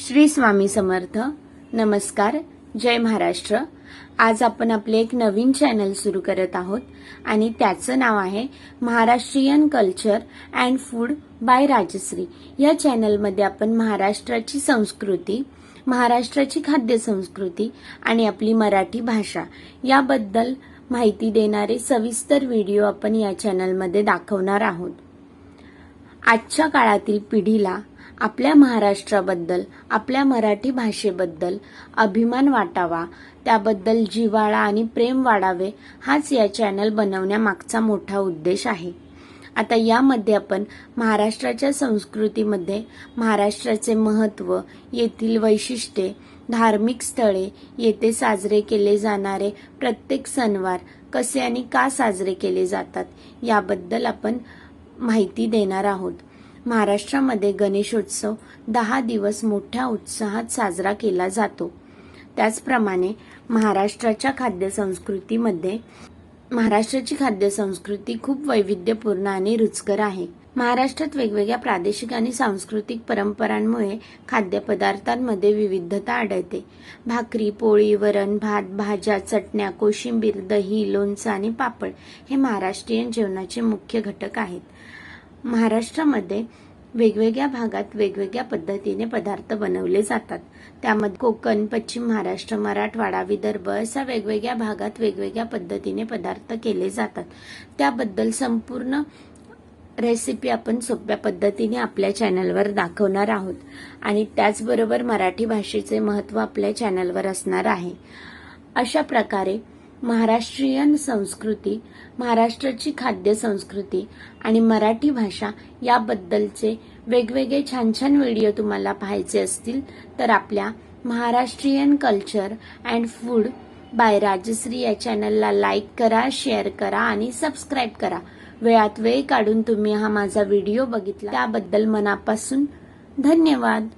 श्री स्वामी समर्थ. नमस्कार. जय महाराष्ट्र. आज आपण आपले एक नवीन चॅनल सुरू करत आहोत आणि त्याचं नाव आहे Maharashtrian culture and food by Rajshri. या चॅनलमध्ये आपण महाराष्ट्राची संस्कृती महाराष्ट्राची खाद्य संस्कृती आणि आपली मराठी भाषा याबद्दल माहिती देणारे सविस्तर व्हिडिओ आपण या चॅनलमध्ये दाखवणार आहोत. आजच्या काळातील पिढीला आपल्या महाराष्ट्राबद्दल आपल्या मराठी भाषेबद्दल अभिमान वाटावा. त्याबद्दल जिव्हाळा आणि प्रेम वाढावे हाच या चॅनल बनवण्यामागचा मोठा उद्देश आहे. आता यामध्ये आपण महाराष्ट्राच्या संस्कृतीमध्ये महाराष्ट्राचे महत्त्व येथील वैशिष्ट्ये धार्मिक स्थळे येथे साजरे केले जाणारे प्रत्येक सणवार कसे आणि का साजरे केले जातात याबद्दल आपण माहिती देणार आहोत. महाराष्ट्रामध्ये गणेशोत्सव दहा दिवस मोठ्या उत्साहात साजरा केला जातो. त्याचप्रमाणे महाराष्ट्राच्या खाद्य संस्कृतीमध्ये महाराष्ट्राची खाद्य संस्कृती खूप वैविध्यपूर्ण आणि रुचकर आहे. महाराष्ट्रात वेगवेगळ्या प्रादेशिक आणि सांस्कृतिक परंपरांमुळे खाद्यपदार्थांमध्ये विविधता आढळते. भाकरी पोळी वरण भात भाज्या चटण्या कोशिंबीर दही लोणचं आणि पापड हे महाराष्ट्रीयन जेवणाचे मुख्य घटक आहेत. महाराष्ट्रामध्ये वेगवेगळ्या भागात वेगवेगळ्या पद्धतीने पदार्थ बनवले जातात. त्यामध्ये कोकण पश्चिम महाराष्ट्र मराठवाडा विदर्भ अशा वेगवेगळ्या भागात वेगवेगळ्या पद्धतीने पदार्थ केले जातात. त्याबद्दल संपूर्ण रेसिपी आपण सोप्या पद्धतीने आपल्या चॅनलवर दाखवणार आहोत. आणि त्याचबरोबर मराठी भाषेचे महत्त्व आपल्या चॅनलवर असणार आहे. अशा प्रकारे महाराष्ट्रीयन संस्कृती महाराष्ट्राची खाद्य संस्कृती आणि मराठी भाषा याबद्दलचे वेगवेगळे छान छान व्हिडिओ तुम्हाला पाहायचे असतील तर आपल्या Maharashtrian culture and food by Rajshri या चॅनलला लाईक करा शेअर करा आणि सबस्क्राईब करा. वेळात वेळ काढून तुम्ही हा माझा व्हिडिओ बघितला. त्याबद्दल मनापासून धन्यवाद.